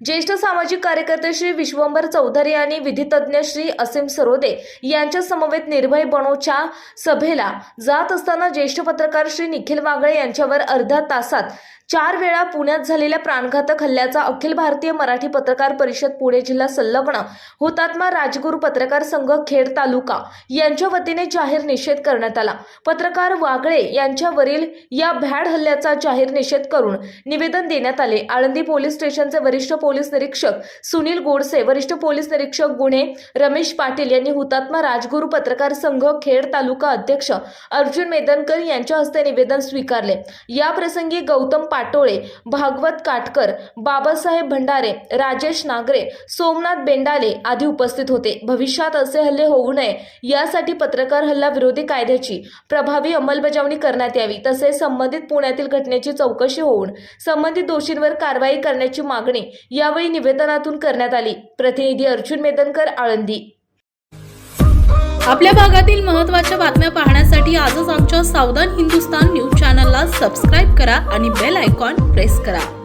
ज्येष्ठ सामाजिक कार्यकर्ते श्री विश्वंभर चौधरी आणि विधितज्ञ श्री असीम सरोदे यांच्या समवेत निर्भय बनोच्या सभेला जात असताना ज्येष्ठ पत्रकार श्री निखिल वागळे यांच्यावर अर्ध्या तासात चार वेळा पुण्यात झालेल्या प्राणघातक हल्ल्याचा अखिल भारतीय मराठी पत्रकार परिषद पुणे जिल्हा संलग्न हुतात्मा राजगुरू पत्रकार संघ खेड तालुका यांच्या वतीने जाहीर निषेध करण्यात आला. पत्रकार वागळे यांच्यावरील या भ्याड हल्ल्याचा जाहीर निषेध करून निवेदन देण्यात आले. आळंदी पोलीस स्टेशनचे वरिष्ठ पोलीस निरीक्षक सुनील गोडसे वरिष्ठ पोलीस निरीक्षक गुन्हे रमेश पाटील यांनी हुतात्मा राजगुरू पत्रकार संघ खेड तालुका अध्यक्ष अर्जुन मेदनकर यांच्या हस्ते निवेदन स्वीकारले. या प्रसंगी गौतम पाटोळे भागवत काटकर बाबासाहेब भंडारे राजेश नागरे सोमनाथ बेंडाले आदी उपस्थित होते. भविष्यात असे हल्ले होऊ नये यासाठी पत्रकार हल्ला विरोधी कायद्याची प्रभावी अंमलबजावणी करण्यात यावी. तसेच संबंधित पुण्यातील घटनेची चौकशी होऊन संबंधित दोषींवर कारवाई करण्याची मागणी यावेळी निवेदनातून करण्यात आली. प्रतिनिधी अर्जुन मेदनकर आळंदी. आपल्या भागातील महत्त्वाच्या बातम्या पाहण्यासाठी आजच आमच्या सावधान हिंदुस्तान न्यूज चॅनलला सबस्क्राईब करा आणि बेल आयकॉन प्रेस करा.